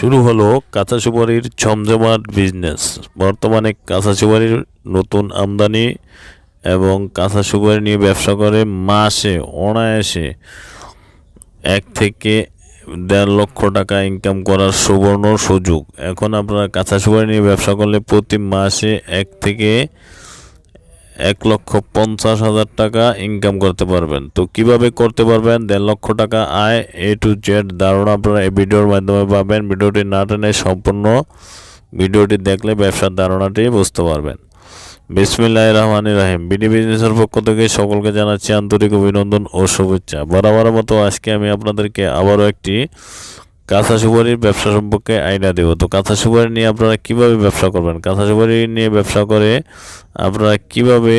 শুরু হলো কাঁচা সুপারির জমজমাট বিজনেস বর্তমানে কাঁচা সুপারির নতুন আমদানি এবং কাঁচা সুপারি নিয়ে ব্যবসা করে মাসে, অনায়াসে এক থেকে দেড় লক্ষ টাকা ইনকাম করার সুবর্ণ সুযোগ। এখন আপনারা কাঁচা সুপারি নিয়ে ব্যবসা করলে প্রতি মাসে এক থেকে এক লক্ষ পঞ্চাশ হাজার টাকা ইনকাম করতে পারবেন। তো কীভাবে করতে পারবেন? দেড় লক্ষ টাকা আয় এ টু জেড ধারণা আপনারা এই ভিডিওর মাধ্যমে পাবেন। ভিডিওটি না টেনে সম্পূর্ণ ভিডিওটি দেখলে ব্যবসার ধারণাটি বুঝতে পারবেন। বিসমিল্লাহ রহমান রাহিম। বিডি বিজনেসের পক্ষ থেকে সকলকে জানাচ্ছি আন্তরিক অভিনন্দন ও শুভেচ্ছা। বরাবর মতো আজকে আমি আপনাদেরকে আবারও একটি কাঁচা সুপারির ব্যবসা সম্পর্কে আইডিয়া দেবো। তো কাঁচা সুপারি নিয়ে আপনারা কীভাবে ব্যবসা করবেন? কাঁচা সুপারি নিয়ে ব্যবসা করে আপনারা কীভাবে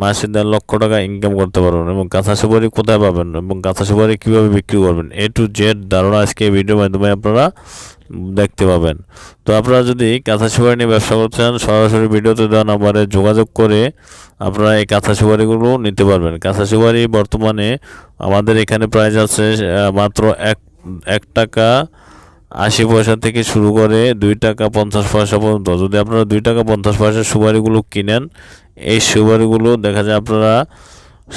মাসে দেড় লক্ষ টাকা ইনকাম করতে পারবেন এবং কাঁচা সুপারি কোথায় পাবেন এবং কাঁচা সুপারি কীভাবে বিক্রি করবেন? এ টু জেড ধারণা আজকে এই ভিডিওর মাধ্যমে আপনারা দেখতে পাবেন। তো আপনারা যদি কাঁচা সুপারি নিয়ে ব্যবসা করতে চান, সরাসরি ভিডিওতে দেওয়া নাম্বারে যোগাযোগ করে আপনারা এই কাঁচা সুপারিগুলো নিতে পারবেন। কাঁচা সুপারি বর্তমানে আমাদের এখানে প্রাইস আছে মাত্র এক এক টাকা আশি পয়সা থেকে শুরু করে দুই টাকা পঞ্চাশ পয়সা পর্যন্ত। যদি আপনারা দুই টাকা পঞ্চাশ পয়সার সুপারিগুলো কিনেন, এই সুপারিগুলো দেখা যায় আপনারা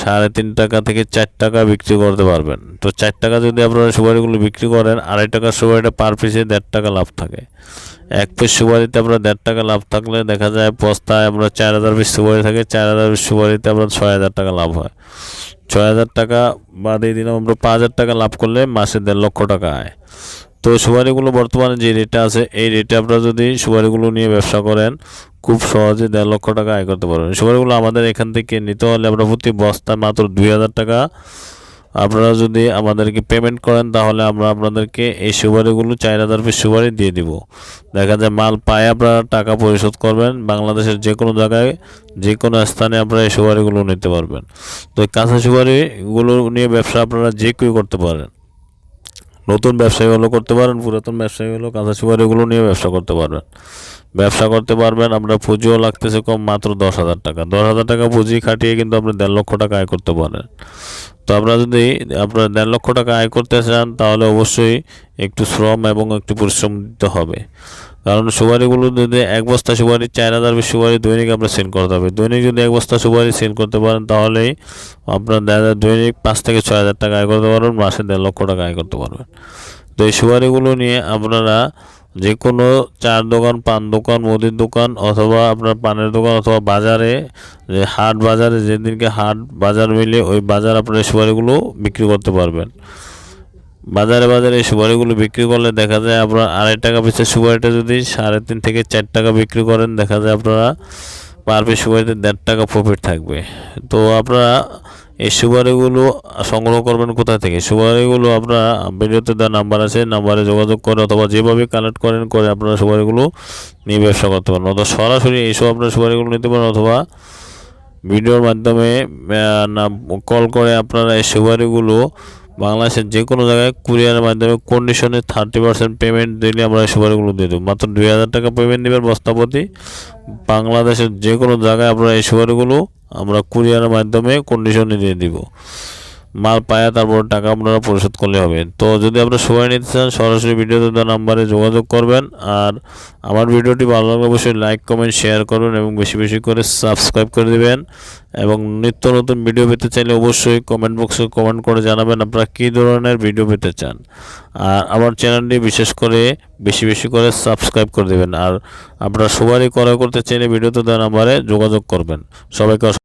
সাড়ে তিন টাকা থেকে চার টাকা বিক্রি করতে পারবেন। তো চার টাকা যদি আপনারা সুপারিগুলো বিক্রি করেন, আড়াই টাকার সুপারিটা পার পিসে দেড় টাকা লাভ থাকে। এক পিস সুপারিতে আপনার দেড় টাকা লাভ থাকলে দেখা যায় বস্তায় আমরা চার হাজার পিস সুপারি থাকে, চার হাজার পিস সুপারিতে আপনার ছয় হাজার টাকা লাভ হয়। ছয় হাজার টাকা দিয়ে দিলাম। আমরা পাঁচ হাজার টাকা লাভ করলে মাসে দেড় লক্ষ টাকা আয়। তো সুপারিগুলো বর্তমানে যে রেটটা আছে, এই রেটে আপনারা যদি সুপারিগুলো নিয়ে ব্যবসা করেন, খুব সহজে দেড় লক্ষ টাকা আয় করতে পারবেন। সুপারিগুলো আমাদের এখান থেকে নিতে হলে আমরা প্রতি বস্তা মাত্র দুই হাজার টাকা আপনারা যদি আমাদেরকে পেমেন্ট করেন, তাহলে আমরা আপনাদেরকে এই সুপারিগুলো হাজার পিস সুপারি দিয়ে দিব। দেখা যায় মাল পায়ে, আপনারা টাকা পরিশোধ করবেন। বাংলাদেশের যে কোনো জায়গায় যে কোনো স্থানে আপনারা এই সুপারিগুলো নিতে পারবেন। তো কাঁচা সুপারিগুলো নিয়ে ব্যবসা আপনারা যে কেউ করতে পারেন। নতুন ব্যবসায়ী করতে পারেন, পুরাতন ব্যবসায়ী হলেও কাঁচা সুপারিগুলো নিয়ে ব্যবসা করতে পারবেন। ব্যবসা করতে পারবেন, আপনার পুঁজিও লাগতেছে কম, মাত্র দশ হাজার টাকা। দশ হাজার টাকা পুঁজি খাটিয়ে কিন্তু আপনি দেড় লক্ষ টাকা আয় করতে পারেন। তো আপনারা যদি আপনার দেড় লক্ষ টাকা আয় করতে চান, তাহলে অবশ্যই একটু শ্রম এবং একটু পরিশ্রম দিতে হবে। কারণ সুপারিগুলো যদি এক বস্তা সুপারি চার হাজার বিশ সুপারি দৈনিক আপনার সেল করতে হবে। দৈনিক যদি এক বস্তা সুপারি সেল করতে পারেন, তাহলেই আপনার দেখা দৈনিক পাঁচ থেকে ছয় হাজার টাকা আয় করতে পারবেন, মাসে দেড় লক্ষ টাকা আয় করতে পারবেন। তো এই সুপারিগুলো নিয়ে আপনারা যে কোনো চার দোকান, পান দোকান, মুদির দোকান অথবা আপনার পানের দোকান অথবা বাজারে, যে হাট বাজারে, যেদিনকে হাট বাজার মিলে ওই বাজার আপনার সুপারিগুলো বিক্রি করতে পারবেন। বাজারে বাজারে এই সুপারিগুলো বিক্রি করলে দেখা যায় আপনার আড়াই টাকা পিসের সুপারিটা যদি সাড়ে তিন থেকে চার টাকা বিক্রি করেন, দেখা যায় আপনারা পার পিস সুপারিতে দেড় টাকা প্রফিট থাকবে। তো আপনারা এই সুপারিগুলো সংগ্রহ করবেন কোথা থেকে? সুপারিগুলো আপনারা ভিডিওতে দেওয়া নাম্বার আছে নাম্বারে যোগাযোগ করে অথবা যেভাবে কালেক্ট করেন করে আপনারা সুপারিগুলো নিয়ে ব্যবসা করতে পারেন অথবা সরাসরি এইসব আপনারা সুপারিগুলো নিতে পারেন অথবা ভিডিওর মাধ্যমে কল করে আপনারা এই সুপারিগুলো বাংলাদেশের যে কোনো জায়গায় কুরিয়ারের মাধ্যমে কন্ডিশনে থার্টি পার্সেন্ট পেমেন্ট দিলে আমরা এই সুপারিগুলো দিয়ে দেবো। মাত্র দুই হাজার টাকা পেমেন্ট দেবেন বস্তাপতি। বাংলাদেশের যে কোনো জায়গায় আপনারা এই সুপারিগুলো আমরা কুরিয়ারের মাধ্যমে কন্ডিশনে দিয়ে দিব। মাল পায়া, তারপর টাকা আপনারা পরিশোধ করলে হবে। তো যদি আপনারা সময় নিতে চান, সরাসরি ভিডিওতে দেওয়া নাম্বারে যোগাযোগ করবেন। আর আমার ভিডিওটি ভালো লাগলে অবশ্যই লাইক কমেন্ট শেয়ার করুন এবং বেশি বেশি করে সাবস্ক্রাইব করে দেবেন। এবং নিত্য নতুন ভিডিও পেতে চাইলে অবশ্যই কমেন্ট বক্সে কমেন্ট করে জানাবেন আপনারা কী ধরনের ভিডিও পেতে চান। আর আমার চ্যানেলটি বিশেষ করে বেশি বেশি করে সাবস্ক্রাইব করে দেবেন। আর আপনারা সবারই করা করতে চাইলে ভিডিওতে দেওয়া নাম্বারে যোগাযোগ করবেন। সবাইকে